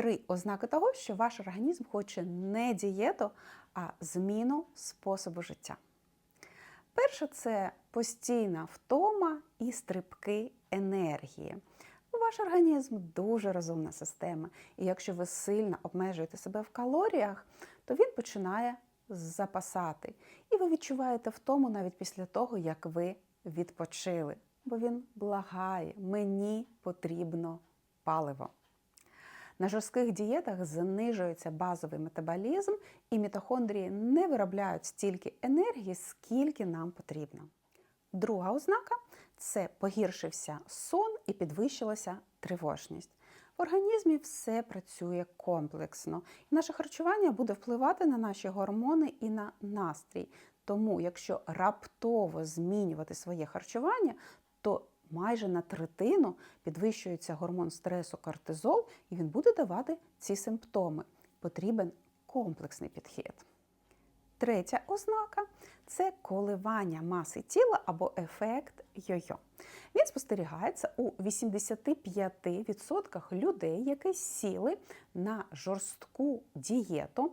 три ознаки того, що ваш організм хоче не дієту, а зміну способу життя. Перше це постійна втома і стрибки енергії. Ваш організм дуже розумна система, і якщо ви сильно обмежуєте себе в калоріях, то він починає запасати. І ви відчуваєте втому навіть після того, як ви відпочили. Бо він благає, мені потрібно паливо. На жорстких дієтах знижується базовий метаболізм, і мітохондрії не виробляють стільки енергії, скільки нам потрібно. Друга ознака це погіршився сон і підвищилася тривожність. В організмі все працює комплексно, і наше харчування буде впливати на наші гормони і на настрій. Тому, якщо раптово змінювати своє харчування, то майже на третину підвищується гормон стресу кортизол, і він буде давати ці симптоми. Потрібен комплексний підхід. Третя ознака це коливання маси тіла або ефект йо-йо. Він спостерігається у 85% людей, які сіли на жорстку дієту,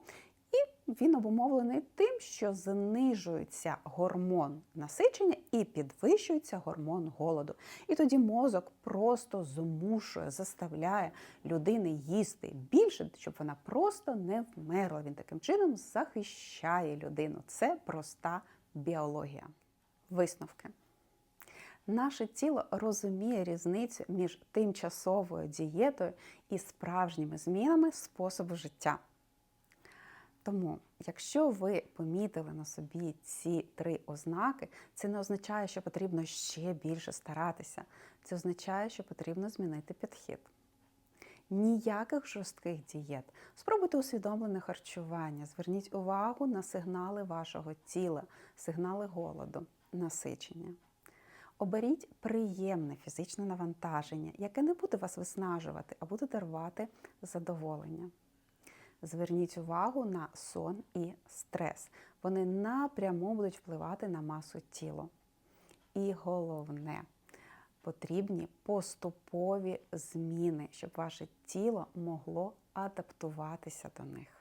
він обумовлений тим, що знижується гормон насичення і підвищується гормон голоду. І тоді мозок просто змушує, заставляє людини їсти більше, щоб вона просто не вмерла. Він таким чином захищає людину. Це проста біологія. Висновки. Наше тіло розуміє різницю між тимчасовою дієтою і справжніми змінами способу життя. Тому, якщо ви помітили на собі ці три ознаки, це не означає, що потрібно ще більше старатися. Це означає, що потрібно змінити підхід. Ніяких жорстких дієт. Спробуйте усвідомлене харчування. Зверніть увагу на сигнали вашого тіла, сигнали голоду, насичення. Оберіть приємне фізичне навантаження, яке не буде вас виснажувати, а буде дарувати задоволення. Зверніть увагу на сон і стрес. Вони напряму будуть впливати на масу тіла. І головне, потрібні поступові зміни, щоб ваше тіло могло адаптуватися до них.